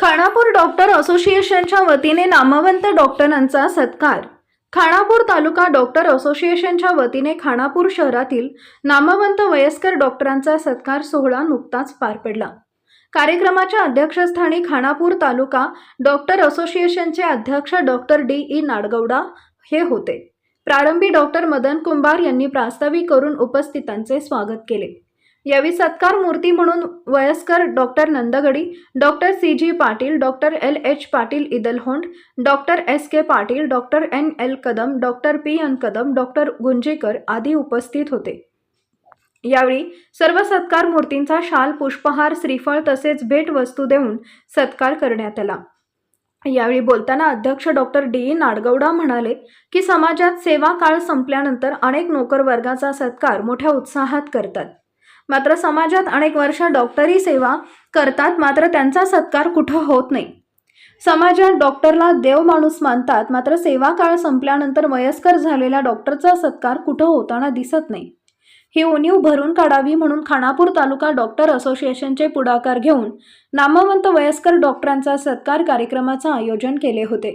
Khanapur doctor असोसिएशनच्या वतीने नामवंत डॉक्टरांचा सत्कार. खानापूर तालुका डॉक्टर असोसिएशनच्या वतीने खानापूर शहरातील नामवंत वयस्कर डॉक्टरांचा सत्कार सोहळा नुकताच पार पडला. कार्यक्रमाच्या अध्यक्षस्थानी खानापूर तालुका डॉक्टर असोसिएशनचे अध्यक्ष डॉक्टर डी ई नाडगौडा हे होते. प्रारंभी डॉक्टर मदन कुंभार यांनी प्रास्ताविक करून उपस्थितांचे स्वागत केले. यावेळी सत्कार मूर्ती म्हणून वयस्कर doctor Nandgadi doctor C G Patil doctor L H Patil Idalhond doctor S K Patil doctor N L Kadam doctor P N Kadam doctor Gunjekar आदी उपस्थित होते. यावेळी सर्व सत्कार मूर्तींचा शाल पुष्पहार श्रीफळ तसेच भेटवस्तू देऊन सत्कार करण्यात आला. यावेळी बोलताना अध्यक्ष डॉक्टर डी नाडगौडा म्हणाले की समाजात सेवा काळ संपल्यानंतर अनेक नोकर वर्गाचा सत्कार मोठ्या उत्साहात करतात. मात्र समाजात अनेक वर्ष डॉक्टरी सेवा करतात मात्र त्यांचा सत्कार कुठं होत नाही. समाजात डॉक्टरला देव माणूस मानतात मात्र सेवा काळ संपल्यानंतर वयस्कर झालेल्या डॉक्टरचा सत्कार कुठं होताना दिसत नाही. ही उणीव भरून काढावी म्हणून खानापूर तालुका डॉक्टर असोसिएशनचे पुढाकार घेऊन नामवंत वयस्कर डॉक्टरांचा सत्कार कार्यक्रमाचं आयोजन केले होते.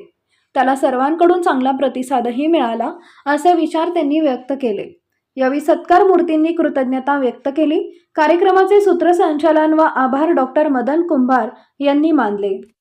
त्याला सर्वांकडून चांगला प्रतिसादही मिळाला असे विचार त्यांनी व्यक्त केले. यावेळी सत्कार मूर्तींनी कृतज्ञता व्यक्त केली. कार्यक्रमाचे सूत्रसंचालन व आभार डॉक्टर मदन कुंभार यांनी मानले.